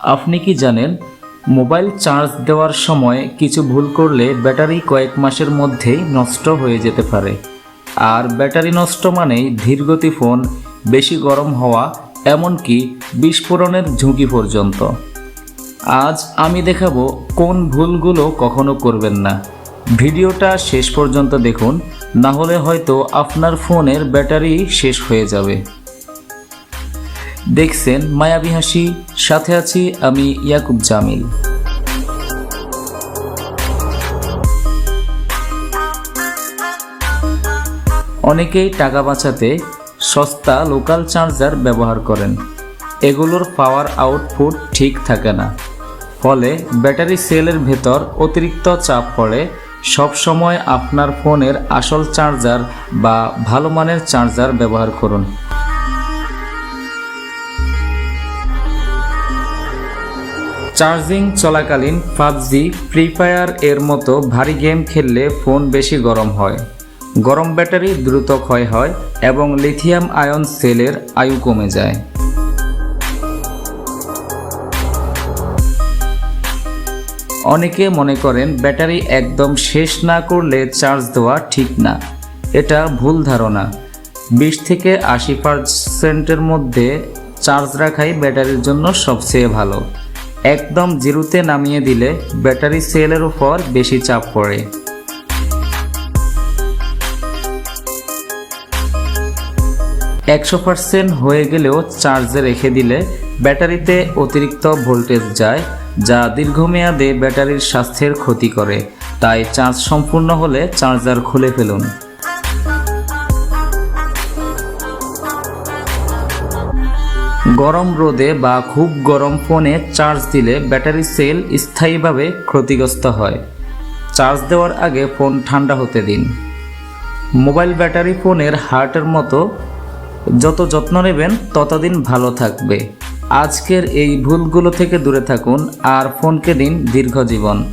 আপনি কি জানেন, মোবাইল চার্জ দেওয়ার সময় কিছু ভুল করলে ব্যাটারি কয়েক মাসের মধ্যেই নষ্ট হয়ে যেতে পারে। আর ব্যাটারি নষ্ট মানেই ধীরগতি ফোন বেশি গরম হওয়া, এমনকি বিস্ফোরণের ঝুঁকি পর্যন্ত। আজ আমি দেখাবো কোন ভুলগুলো কখনো করবেন না। ভিডিওটা শেষ পর্যন্ত দেখুন, না হলে হয়তো আপনার ফোনের ব্যাটারি শেষ হয়ে যাবে। দেখছেন মায়াবী হাসি, সাথে আছি আমি ইয়াকুব জামিল। অনেকেই টাকা বাঁচাতে সস্তা লোকাল চার্জার ব্যবহার করেন। এগুলোর পাওয়ার আউটপুট ঠিক থাকে না। ফলে ব্যাটারি সেলের ভেতর অতিরিক্ত চাপ পড়ে। সব সময় আপনার ফোনের আসল চার্জার বা ভালো মানের চার্জার ব্যবহার করুন। চার্জিং চলাকালীন পাবজি, ফ্রি ফায়ার এর মতো ভারী গেম খেললে ফোন বেশি গরম হয়। গরম ব্যাটারি দ্রুত ক্ষয় হয় এবং লিথিয়াম আয়ন সেলের আয়ু কমে যায়। অনেকে মনে করেন ব্যাটারি একদম শেষ না করলে চার্জ দেওয়া ঠিক না। এটা ভুল ধারণা। বিশ থেকে আশি পার্সেন্টের মধ্যে চার্জ রাখাই ব্যাটারির জন্য সবচেয়ে ভালো। একদম জিরোতে নামিয়ে দিলে ব্যাটারি সেলের উপর বেশি চাপ পড়ে। একশো পার্সেন্ট হয়ে গেলেও চার্জে রেখে দিলে ব্যাটারিতে অতিরিক্ত ভোল্টেজ যায়, যা দীর্ঘমেয়াদে ব্যাটারির স্বাস্থ্যের ক্ষতি করে। তাই চার্জ সম্পূর্ণ হলে চার্জার খুলে ফেলুন। গরম রোদে বা খুব গরম ফোনে চার্জ দিলে ব্যাটারি সেল স্থায়ীভাবে ক্ষতিগ্রস্ত হয়। চার্জ দেওয়ার আগে ফোন ঠান্ডা হতে দিন। মোবাইল ব্যাটারি ফোনের হার্টের মতো যত যত্ন নেবেন, ততদিন ভালো থাকবে। আজকের এই ভুলগুলো থেকে দূরে থাকুন আর ফোনকে দিন দীর্ঘ জীবন।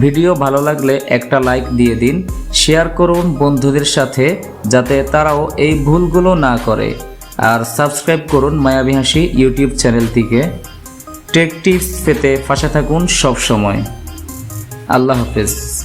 ভিডিও ভালো লাগলে একটা লাইক দিয়ে দিন, শেয়ার করুন বন্ধুদের সাথে, যাতে তারাও এই ভুলগুলো না করে। আর সাবস্ক্রাইব করুন মায়াবী হাসি ইউটিউব চ্যানেলটিকে টেক টিপস পেতে পাশে থাকুন সব সময় আল্লাহ হাফেজ।